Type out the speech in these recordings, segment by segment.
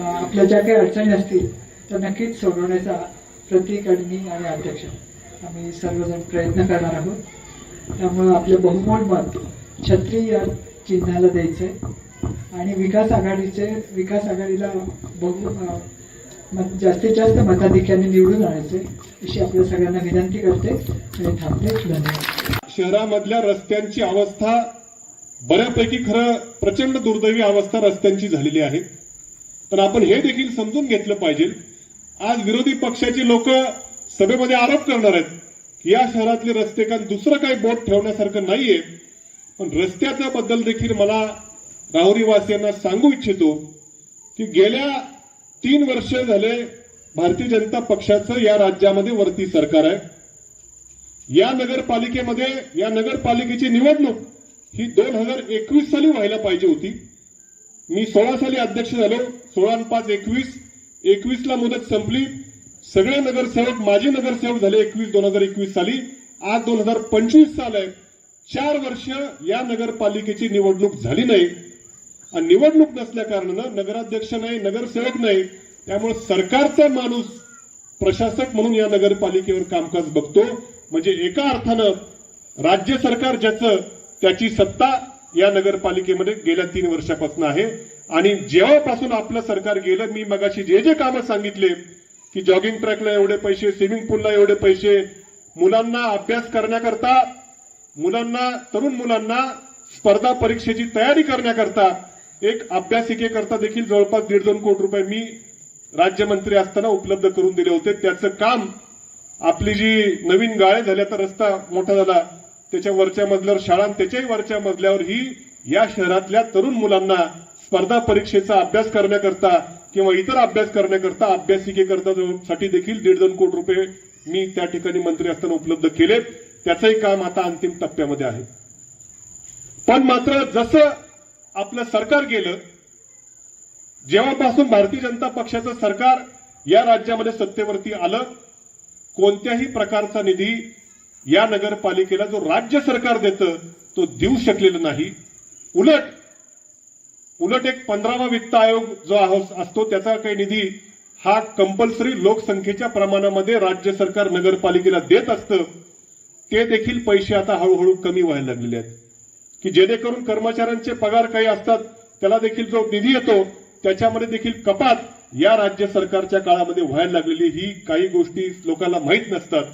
आपल्या ज्या काही अडचणी असतील त्या नक्कीच सोडवण्याचा प्रतीक आणि मी आणि अध्यक्ष. आम्ही सर्वजण प्रयत्न करणार आहोत. त्यामुळं आपलं बहुमोल मत छत्री या चिन्हाला द्यायचंय. आणि विकास आघाडीचे विकास आघाडीला बहु मत जास्तीत जास्त मताधिक्याने निवडून आणायचे अशी आपल्या सगळ्यांना विनंती करते आणि थांबते धन्यवाद. शहरामधल्या रस्त्यांची अवस्था बऱ्यापैकी खरं प्रचंड दुर्दैवी अवस्था रस्त्यांची झालेली आहे. पण आपण हे देखील समजून घेतलं पाहिजे. आज विरोधी पक्षाची लोक सभेमध्ये आरोप करणार आहेत की या शहरातले रस्ते का दुसरं काही बोट ठेवण्यासारखं नाहीये. पण रस्त्याच्या बद्दल देखील मला राहुरीवासियांना सांगू इच्छितो की गेल्या तीन वर्ष झाले भारतीय जनता पक्षाचं या राज्यामध्ये वरती सरकार आहे. या नगरपालिकेमध्ये या नगरपालिकेची निवडणूक ही दोन हजार एकवीस साली व्हायला पाहिजे होती. मी सोळा साली अध्यक्ष झालो सोळा पाच एकवीस. एकवीस ला मुदत संपली. सगळे नगरसेवक माजी नगरसेवक झाले एकवीस दोन हजार एकवीस साली. आज दोन हजार पंचवीस साल आहे चार वर्ष या नगरपालिकेची निवडणूक झाली नाही. आणि निवडणूक नसल्या कारणानं नगराध्यक्ष नाही नगरसेवक नाही. त्यामुळे सरकारचा माणूस प्रशासक म्हणून या नगरपालिकेवर कामकाज बघतो. म्हणजे एका अर्थानं राज्य सरकार ज्याचं त्याची सत्ता या नगरपालिकेमध्ये गेल्या तीन वर्षापासून आहे. आणि जेव्हापासून आपलं सरकार गेलं मी मगाशी जे जे कामं सांगितले की जॉगिंग ट्रॅकला एवढे पैसे स्विमिंग पूलला एवढे पैसे मुलांना अभ्यास करण्याकरता मुलांना तरुण मुलांना स्पर्धा परीक्षेची तयारी करण्याकरता एक अभ्यासिकेकरता देखील जवळपास दीड दोन कोटी रुपये मी राज्यमंत्री असताना उपलब्ध करून दिले होते. त्याचं काम आपली जी नवीन गाळे झाल्या तर रस्ता मोठा झाला. त्याच्या वरच्या मजल्यावर शाळा त्याच्याही वरच्या मजल्यावर ही या शहरातल्या तरुण मुलांना स्पर्धा परीक्षेचा अभ्यास करण्याकरता किंवा इतर अभ्यास करण्याकरता अभ्यासिकेकरता साठी देखील दीड दोन कोटी रुपये मी त्या ठिकाणी मंत्री असताना उपलब्ध केले. त्याचंही काम आता अंतिम टप्प्यामध्ये आहे. पण मात्र जसं आपलं सरकार गेलं जेव्हापासून भारतीय जनता पक्षाचं सरकार या राज्यामध्ये सत्तेवरती आलं कोणत्याही प्रकारचा निधी या नगरपालिकेला जो राज्य सरकार देतं तो देऊ शकलेला नाही. उलट उलट एक पंधरावा वित्त आयोग जो असतो त्याचा काही निधी हा कंपल्सरी लोकसंख्येच्या प्रमाणामध्ये राज्य सरकार नगरपालिकेला देत असतं ते देखील पैसे आता हळूहळू कमी व्हायला लागलेले आहेत. की जेणेकरून कर्मचाऱ्यांचे पगार काही असतात त्याला देखील जो निधी येतो त्याच्यामध्ये देखील कपात या राज्य सरकारच्या काळामध्ये व्हायला लागलेली ही काही गोष्टी लोकांना माहीत नसतात.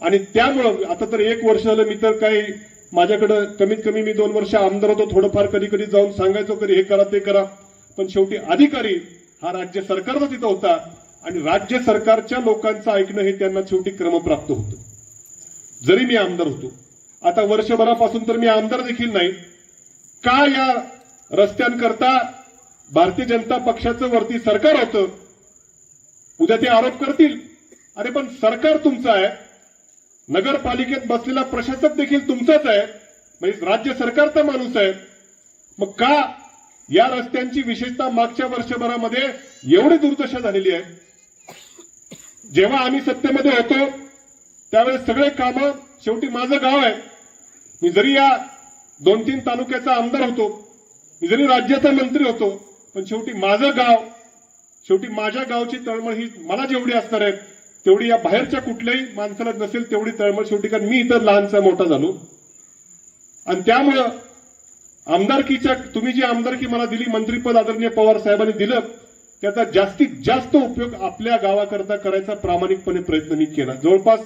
आणि त्यामुळं आता तर एक वर्ष झालं मी तर काही माझ्याकडं कमीत कमी मी दोन वर्ष आमदार होतो थोडंफार कधी कधी जाऊन सांगायचो कधी हे करा ते करा. पण शेवटी अधिकारी हा राज्य सरकारचा तिथं होता आणि राज्य सरकारच्या लोकांचं ऐकणं हे त्यांना शेवटी क्रमप्राप्त होतं. जरी मी आमदार होतो. आता वर्षभरापासून तर मी आमदार देखील नाही. का या रस्त्यांकरता भारतीय जनता पक्षाचं वरती सरकार होतं? उद्या ते आरोप करतील. अरे पण सरकार तुमचं आहे. नगरपालिकेत बसलेला प्रशासक देखील तुमचाच आहे. म्हणजे राज्य सरकारचा माणूस आहे. मग का या रस्त्यांची विशेषतः मागच्या वर्षभरामध्ये एवढी दुर्दशा झालेली आहे? जेव्हा आम्ही सत्तेमध्ये होतो त्यावेळेस सगळे कामं शेवटी माझं गाव आहे. मी जरी या दोन तीन तालुक्याचा आमदार होतो मी जरी राज्याचा मंत्री होतो पण शेवटी माझं गाव शेवटी माझ्या गावची तळमळ ही मला जेवढी असणार आहे तेवढी या बाहेरच्या कुठल्याही माणसाला नसेल तेवढी तळमळ शेवटी कारण मी इतर लहानसा मोठा झालो. आणि त्यामुळं आमदारकीच्या तुम्ही जी आमदारकी मला दिली मंत्रीपद आदरणीय पवार साहेबांनी दिलं त्याचा जास्तीत जास्त उपयोग आपल्या गावाकरता करायचा प्रामाणिकपणे प्रयत्न मी केला. जवळपास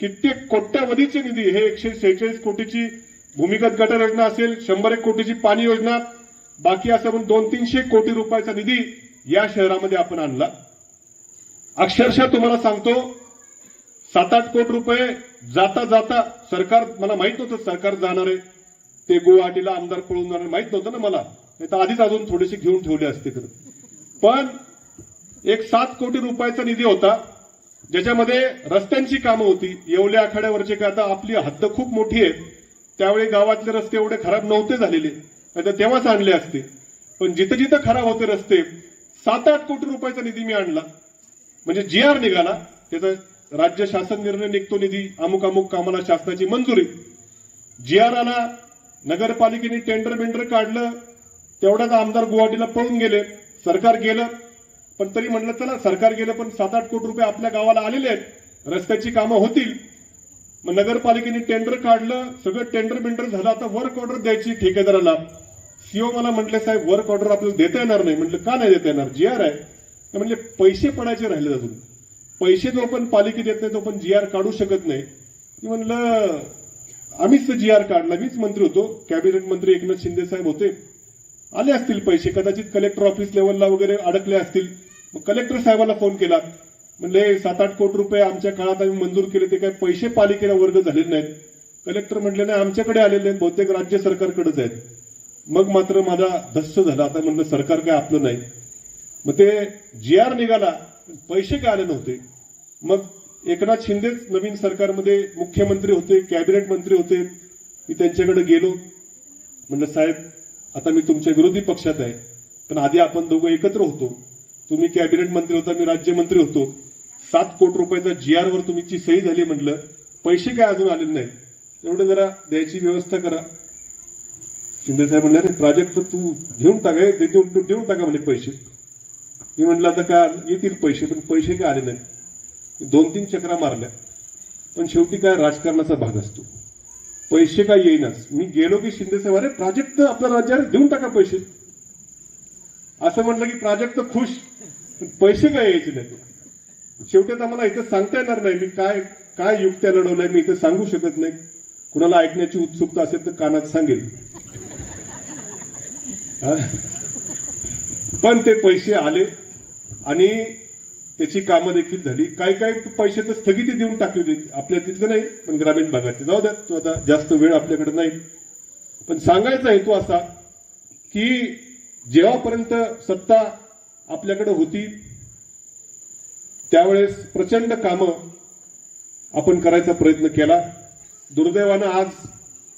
कित्येक कोट्यावधीचे निधी हे एकशे शेहेचाळीस कोटीची भूमिगत गटर योजना असेल शंभर एक कोटीची पाणी योजना बाकी असं म्हणून दोन तीनशे कोटी रुपयाचा निधी या शहरामध्ये आपण आणला. अक्षरशः तुम्हाला सांगतो सात आठ कोटी रुपये जाता जाता सरकार मला माहीत नव्हतं सरकार जाणार आहे. ते गुवाहाटीला आमदार पळून जाणार माहीत नव्हतं ना मला. नाही तर आधीच अजून थोडेसे घेऊन ठेवले असते खरं. पण एक सात कोटी रुपयाचा निधी होता ज्याच्यामध्ये रस्त्यांची कामं होती. येवल्या आखाड्यावरचे काय आता आपली हद्द खूप मोठी आहे त्यावेळी गावातले रस्ते एवढे खराब नव्हते झालेले. नाही तर तेव्हाच आणले असते. पण जिथं जिथं खराब होते रस्ते सात आठ कोटी रुपयाचा निधी मी आणला. म्हणजे जी आर निघाला त्याचा राज्य शासन निर्णय निघतो निधी अमुक अमुक कामाला शासनाची मंजुरी. जी आर आला नगरपालिकेने टेंडर बेंडर काढलं तेवढ्याच आमदार गुवाहाटीला पळून गेले. सरकार गेलं पण तरी म्हणलं चला सरकार गेलं पण सात आठ कोटी रुपये आपल्या गावाला आलेले आहेत. रस्त्याची कामं होतील. मग नगरपालिकेने टेंडर काढलं सगळं टेंडर बेंडर झालं आता वर्क ऑर्डर द्यायची ठेकेदाराला. सीओ मला म्हटले साहेब वर्क ऑर्डर आपल्याला देता येणार नाही. म्हटलं का नाही देता येणार? जी आर आहे. तर म्हणजे पैसे पडायचे राहिले अजून? पैसे जो पण पालिके देत नाही तो पण जी आर काढू शकत नाही. मी म्हणलं आम्हीच जी आर काढला मीच मंत्री होतो. कॅबिनेट मंत्री एकनाथ शिंदे साहेब होते. आले असतील पैसे कदाचित कलेक्टर ऑफिस लेवलला वगैरे अडकले असतील. मग कलेक्टर साहेबाला फोन केला. म्हणले सात आठ कोटी रुपये आमच्या काळात आम्ही मंजूर केले ते काय पैसे पालिकेला वर्ग झालेले नाहीत. कलेक्टर म्हटले नाही आमच्याकडे आलेले आहेत बहुतेक राज्य सरकारकडेच आहेत. मग मात्र माझा धस्स झाला. आता म्हणलं सरकार काय आपलं नाही. मग ते जी आर निघाला. पैसे काय आले नव्हते. मग एकनाथ शिंदेच नवीन सरकारमध्ये मुख्यमंत्री होते कॅबिनेट मंत्री होते. मी त्यांच्याकडे गेलो. म्हणलं साहेब आता मी तुमच्या विरोधी पक्षात आहे. पण आधी आपण दोघं एकत्र होतो. तुम्ही कॅबिनेट मंत्री होता मी राज्यमंत्री होतो. सात कोटी रुपयाचा जी आर वर तुमची सही झाली म्हटलं पैसे काय अजून आलेले नाहीत. एवढं जरा द्यायची व्यवस्था करा. शिंदे साहेब म्हणले अरे प्राजक्त तू घेऊन टाका देऊन देऊन टाका म्हणे पैसे. मी म्हटलं आता का येतील पैसे? पण पैसे काय आले नाहीत. दोन तीन चक्रा मारल्या. पण शेवटी काय राजकारणाचा भाग असतो. पैसे काय येईनाच. मी गेलो की शिंदे साहेब अरे प्राजक्त आपल्या राज्याला देऊन टाका पैसे. असं म्हटलं की प्राजक्त खुश. पण पैसे काय यायचे नाही शेवटी आता मला इथं सांगता येणार नाही. मी काय काय युक्त्या लढवलंय मी इथं सांगू शकत नाही. कुणाला ऐकण्याची उत्सुकता असेल तर कानात सांगेल. पण ते पैसे आले. आणि त्याची कामं देखील झाली. काही काही पैसे तर स्थगिती देऊन टाकली होती. आपल्या तिथलं नाही पण ग्रामीण भागात जाऊ द्या तो आता जास्त वेळ आपल्याकडे नाही. पण सांगायचा हेतू असा की जेव्हापर्यंत सत्ता आपल्याकडे होती त्यावेळेस प्रचंड कामं आपण करायचा प्रयत्न केला. दुर्दैवानं आज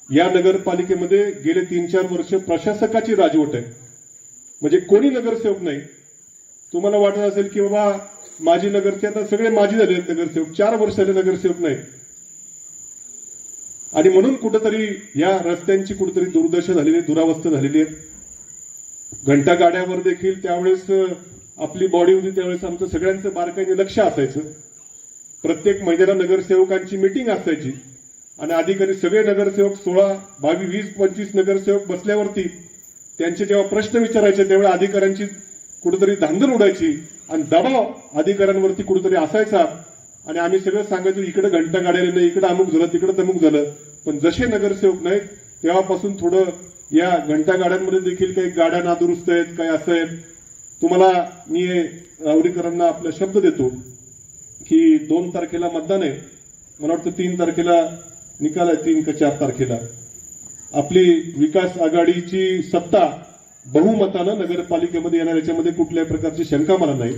या नगरपालिकेमध्ये गेले तीन चार वर्ष प्रशासकाची राजवट आहे. म्हणजे कोणी नगरसेवक नाही तुम्हाला वाटत असेल की बाबा माजी नगरसेवक आता सगळे माजी झाले आहेत नगरसेवक. चार वर्ष झाले नगरसेवक नाही. आणि म्हणून कुठंतरी या रस्त्यांची कुठंतरी दुर्दशा झालेली आहे दुरावस्था झालेली आहे. घंटा गाड्यावर देखील त्यावेळेस आपली बॉडी होती त्यावेळेस आमचं सगळ्यांचं बारकाईने लक्ष असायचं. प्रत्येक महिन्याला नगरसेवकांची मिटिंग असायची. आणि अधिकारी सगळे नगरसेवक सोळा बावीस वीस पंचवीस नगरसेवक बसल्यावरती त्यांचे जेव्हा प्रश्न विचारायचे तेव्हा अधिकाऱ्यांची कुठेतरी धांदल उडायची आणि दबाव अधिकाऱ्यांवरती कुठेतरी असायचा. आणि आम्ही सगळं सांगायचो इकडे घंटा काढायला नाही इकडे अमुक झालं तिकडे तमुक झालं. पण जसे नगरसेवक नाहीत तेव्हापासून थोडं या घंटा गाड्यांमध्ये देखील काही गाड्या नादुरुस्त आहेत काही असं आहेत. तुम्हाला मी हे रावरीकरांना आपला शब्द देतो की दोन तारखेला मतदान आहे. मला वाटतं तीन तारखेला निकाल आहे तीन का चार तारखेला. आपली विकास आघाडीची सत्ता बहुमतानं नगरपालिकेमध्ये येणार याच्यामध्ये कुठल्याही प्रकारची शंका मला नाही.